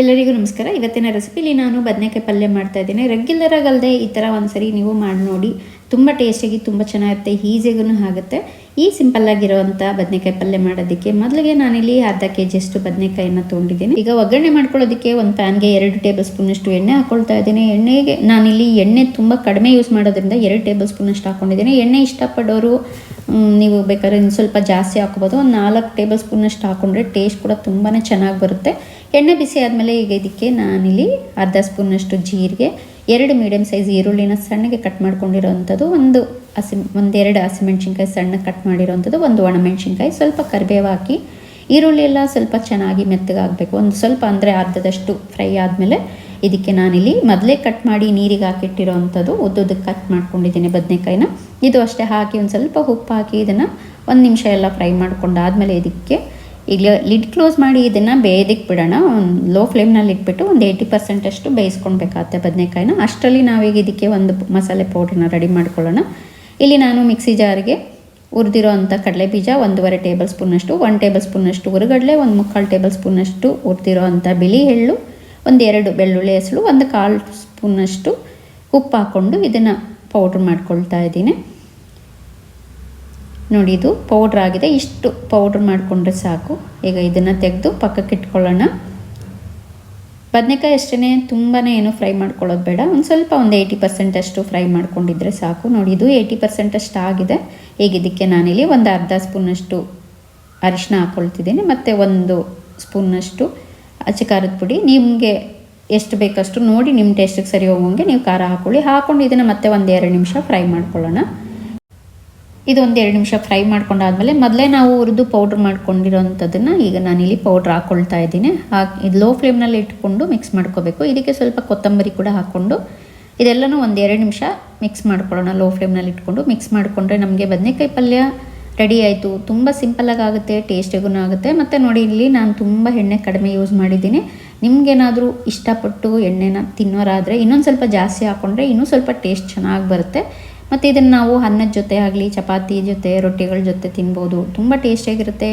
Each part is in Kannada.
ಎಲ್ಲರಿಗೂ ನಮಸ್ಕಾರ. ಇವತ್ತಿನ ರೆಸಿಪಿಲಿ ನಾನು ಬದನೆಕಾಯಿ ಪಲ್ಯ ಮಾಡ್ತಾ ಇದ್ದೀನಿ. ರೆಗ್ಯುಲರ್ ಆಗಲ್ಲದೆ ಈ ಥರ ಒಂದ್ಸರಿ ನೀವು ಮಾಡಿ ನೋಡಿ. ತುಂಬ ಟೇಸ್ಟಿಯಾಗಿ ತುಂಬ ಚೆನ್ನಾಗಿರುತ್ತೆ ಈಸಿಗೂ ಆಗುತ್ತೆ. ಈ ಸಿಂಪಲ್ ಆಗಿರೋವಂಥ ಬದನೆಕಾಯಿ ಪಲ್ಯ ಮಾಡೋದಕ್ಕೆ ಮೊದಲಿಗೆ ನಾನಿಲ್ಲಿ ಅರ್ಧ ಕೆ ಜಿಯಷ್ಟು ಬದನೆಕಾಯಿನ ತೊಗೊಂಡಿದ್ದೀನಿ. ಈಗ ಒಗ್ಗರಣೆ ಮಾಡ್ಕೊಳ್ಳೋದಕ್ಕೆ ಒಂದು ಪ್ಯಾನ್ಗೆ ಎರಡು ಟೇಬಲ್ ಸ್ಪೂನಷ್ಟು ಎಣ್ಣೆ ಹಾಕೊಳ್ತಾ ಇದ್ದೀನಿ. ಎಣ್ಣೆಗೆ ನಾನಿಲ್ಲಿ ಎಣ್ಣೆ ತುಂಬ ಕಡಿಮೆ ಯೂಸ್ ಮಾಡೋದ್ರಿಂದ ಎರಡು ಟೇಬಲ್ ಸ್ಪೂನಷ್ಟು ಹಾಕೊಂಡಿದ್ದೀನಿ. ಎಣ್ಣೆ ಇಷ್ಟಪಡೋರು ನೀವು ಬೇಕಾದ್ರೆ ಇನ್ನು ಸ್ವಲ್ಪ ಜಾಸ್ತಿ ಹಾಕೋಬೋದು. ಒಂದು ನಾಲ್ಕು ಟೇಬಲ್ ಸ್ಪೂನಷ್ಟು ಹಾಕೊಂಡ್ರೆ ಟೇಸ್ಟ್ ಕೂಡ ತುಂಬಾ ಚೆನ್ನಾಗಿ ಬರುತ್ತೆ. ಎಣ್ಣೆ ಬಿಸಿ ಆದಮೇಲೆ ಈಗ ಇದಕ್ಕೆ ನಾನಿಲ್ಲಿ ಅರ್ಧ ಸ್ಪೂನಷ್ಟು ಜೀರಿಗೆ, ಎರಡು ಮೀಡಿಯಮ್ ಸೈಜ್ ಈರುಳ್ಳಿನ ಸಣ್ಣಗೆ ಕಟ್ ಮಾಡ್ಕೊಂಡಿರೋವಂಥದ್ದು ಒಂದು ಹಸಿ, ಒಂದೆರಡು ಹಸಿಮೆಣ್ಸಿನ್ಕಾಯಿ ಸಣ್ಣ ಕಟ್ ಮಾಡಿರೋವಂಥದ್ದು ಒಂದು ಒಣಮೆಣ್ಸಿನ್ಕಾಯಿ. ಸ್ವಲ್ಪ ಕರಿಬೇವು ಹಾಕಿ, ಈರುಳ್ಳಿ ಎಲ್ಲ ಸ್ವಲ್ಪ ಚೆನ್ನಾಗಿ ಮೆತ್ತಗಾಗಬೇಕು ಒಂದು ಸ್ವಲ್ಪ ಅಂದರೆ ಅರ್ಧದಷ್ಟು ಫ್ರೈ ಆದಮೇಲೆ ಇದಕ್ಕೆ ನಾನಿಲ್ಲಿ ಮೊದಲೇ ಕಟ್ ಮಾಡಿ ನೀರಿಗೆ ಹಾಕಿಟ್ಟಿರೋ ಅಂಥದ್ದು ಕಟ್ ಮಾಡ್ಕೊಂಡಿದ್ದೀನಿ ಬದನೆಕಾಯಿನ. ಇದು ಅಷ್ಟೇ ಹಾಕಿ ಒಂದು ಸ್ವಲ್ಪ ಉಪ್ಪು ಹಾಕಿ ಇದನ್ನು ಒಂದು ನಿಮಿಷ ಎಲ್ಲ ಫ್ರೈ ಮಾಡ್ಕೊಂಡಾದಮೇಲೆ ಇದಕ್ಕೆ ಈಗ ಲಿಡ್ ಕ್ಲೋಸ್ ಮಾಡಿ ಇದನ್ನು ಬೇಯೋದಕ್ಕೆ ಬಿಡೋಣ. ಒಂದು ಲೋ ಫ್ಲೇಮ್ನಲ್ಲಿ ಇಟ್ಬಿಟ್ಟು ಒಂದು ಏಯ್ಟಿ ಪರ್ಸೆಂಟಷ್ಟು ಬೇಯಿಸ್ಕೊಳ್ಬೇಕಾಗತ್ತೆ ಬದನೆಕಾಯಿನ. ಅಷ್ಟರಲ್ಲಿ ನಾವೀಗ ಇದಕ್ಕೆ ಒಂದು ಮಸಾಲೆ ಪೌಡ್ರನ್ನ ರೆಡಿ ಮಾಡ್ಕೊಳ್ಳೋಣ. ಇಲ್ಲಿ ನಾನು ಮಿಕ್ಸಿ ಜಾರಿಗೆ ಹುರಿದಿರೋ ಅಂಥ ಕಡಲೆ ಬೀಜ ಒಂದೂವರೆ ಟೇಬಲ್ ಸ್ಪೂನಷ್ಟು ಒನ್ ಟೇಬಲ್ ಸ್ಪೂನಷ್ಟು ಹುರುಗಡಲೆ ಒಂದು ಮುಕ್ಕಾಲು ಟೇಬಲ್ ಸ್ಪೂನಷ್ಟು ಹುರಿದಿರೋ ಅಂಥ ಬಿಳಿ ಎಳ್ಳು ಒಂದೆರಡು ಬೆಳ್ಳುಳ್ಳಿ ಹೆಸರು ಒಂದು ಕಾಲು ಸ್ಪೂನಷ್ಟು ಉಪ್ಪು ಹಾಕ್ಕೊಂಡು ಇದನ್ನು ಪೌಡ್ರ್ ಮಾಡ್ಕೊಳ್ತಾ ಇದ್ದೀನಿ. ನೋಡಿ, ಇದು ಪೌಡ್ರ್ ಆಗಿದೆ. ಇಷ್ಟು ಪೌಡ್ರ್ ಮಾಡಿಕೊಂಡ್ರೆ ಸಾಕು. ಈಗ ಇದನ್ನು ತೆಗೆದು ಪಕ್ಕಕ್ಕೆ ಇಟ್ಕೊಳ್ಳೋಣ. ಬದನೆಕಾಯಿ ಅಷ್ಟೇ ತುಂಬಾ ಏನು ಫ್ರೈ ಮಾಡ್ಕೊಳ್ಳೋದು ಬೇಡ. ಒಂದು ಸ್ವಲ್ಪ ಒಂದು ಏಯ್ಟಿ ಪರ್ಸೆಂಟ್ ಅಷ್ಟು ಫ್ರೈ ಮಾಡ್ಕೊಂಡಿದ್ರೆ ಸಾಕು. ನೋಡಿ, ಇದು ಏಯ್ಟಿ ಪರ್ಸೆಂಟಷ್ಟು ಆಗಿದೆ. ಈಗ ಇದಕ್ಕೆ ನಾನಿಲ್ಲಿ ಒಂದು ಅರ್ಧ ಸ್ಪೂನಷ್ಟು ಅರಿಶಿನ ಹಾಕ್ಕೊಳ್ತಿದ್ದೀನಿ ಮತ್ತು ಒಂದು ಸ್ಪೂನಷ್ಟು ಅಚ್ಚ ಖಾರದ ಪುಡಿ. ನಿಮಗೆ ಎಷ್ಟು ಬೇಕಷ್ಟು ನೋಡಿ ನಿಮ್ಮ ಟೇಸ್ಟಿಗೆ ಸರಿ ಹೋಗೋಂಗೆ ನೀವು ಖಾರ ಹಾಕ್ಕೊಳ್ಳಿ ಹಾಕ್ಕೊಂಡು ಇದನ್ನು ಮತ್ತೆ ಒಂದು ಎರಡು ನಿಮಿಷ ಫ್ರೈ ಮಾಡ್ಕೊಳ್ಳೋಣ. ಇದು ಒಂದು ಎರಡು ನಿಮಿಷ ಫ್ರೈ ಮಾಡ್ಕೊಂಡಾದ್ಮೇಲೆ ಮೊದಲೇ ನಾವು ಹುರಿದು ಪೌಡ್ರ್ ಮಾಡ್ಕೊಂಡಿರೋಂಥದ್ದನ್ನು ಈಗ ನಾನಿಲ್ಲಿ ಪೌಡ್ರ್ ಹಾಕ್ಕೊಳ್ತಾ ಇದ್ದೀನಿ. ಹಾಕಿ ಇದು ಲೋ ಫ್ಲೇಮ್ನಲ್ಲಿ ಇಟ್ಕೊಂಡು ಮಿಕ್ಸ್ ಮಾಡ್ಕೋಬೇಕು. ಇದಕ್ಕೆ ಸ್ವಲ್ಪ ಕೊತ್ತಂಬರಿ ಕೂಡ ಹಾಕ್ಕೊಂಡು ಇದೆಲ್ಲನೂ ಒಂದು ಎರಡು ನಿಮಿಷ ಮಿಕ್ಸ್ ಮಾಡ್ಕೊಳ್ಳೋಣ. ಲೋ ಫ್ಲೇಮ್ನಲ್ಲಿ ಇಟ್ಕೊಂಡು ಮಿಕ್ಸ್ ಮಾಡಿಕೊಂಡ್ರೆ ನಮಗೆ ಬದನೆಕಾಯಿ ಪಲ್ಯ ರೆಡಿ ಆಯಿತು. ತುಂಬ ಸಿಂಪಲ್ಲಾಗಿ ಆಗುತ್ತೆ ಟೇಸ್ಟಿಗೂ ಆಗುತ್ತೆ. ಮತ್ತು ನೋಡಿ, ಇಲ್ಲಿ ನಾನು ತುಂಬ ಎಣ್ಣೆ ಕಡಿಮೆ ಯೂಸ್ ಮಾಡಿದ್ದೀನಿ. ನಿಮಗೇನಾದರೂ ಇಷ್ಟಪಟ್ಟು ಎಣ್ಣೆನ ತಿನ್ನೋರಾದರೆ ಇನ್ನೊಂದು ಸ್ವಲ್ಪ ಜಾಸ್ತಿ ಹಾಕ್ಕೊಂಡ್ರೆ ಇನ್ನೂ ಸ್ವಲ್ಪ ಟೇಸ್ಟ್ ಚೆನ್ನಾಗಿ ಬರುತ್ತೆ. ಮತ್ತು ಇದನ್ನು ನಾವು ಅನ್ನದ ಜೊತೆ ಆಗಲಿ, ಚಪಾತಿ ಜೊತೆ, ರೊಟ್ಟಿಗಳ ಜೊತೆ ತಿನ್ಬೋದು. ತುಂಬ ಟೇಸ್ಟಿಯಾಗಿರುತ್ತೆ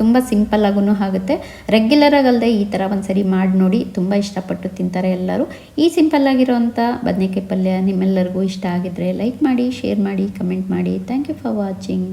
ತುಂಬ ಸಿಂಪಲ್ಲಾಗೂ ಆಗುತ್ತೆ. ರೆಗ್ಯುಲರಾಗಿ ಅಲ್ಲದೆ ಈ ಥರ ಒಂದು ಸರಿ ಮಾಡಿ ನೋಡಿ ತುಂಬ ಇಷ್ಟಪಟ್ಟು ತಿಂತಾರೆ ಎಲ್ಲರೂ. ಈ ಸಿಂಪಲ್ಲಾಗಿರೋವಂಥ ಬದನೆಕಾಯಿ ಪಲ್ಯ ನಿಮ್ಮೆಲ್ಲರಿಗೂ ಇಷ್ಟ ಆಗಿದ್ದರೆ ಲೈಕ್ ಮಾಡಿ ಶೇರ್ ಮಾಡಿ ಕಮೆಂಟ್ ಮಾಡಿ. Thank you for watching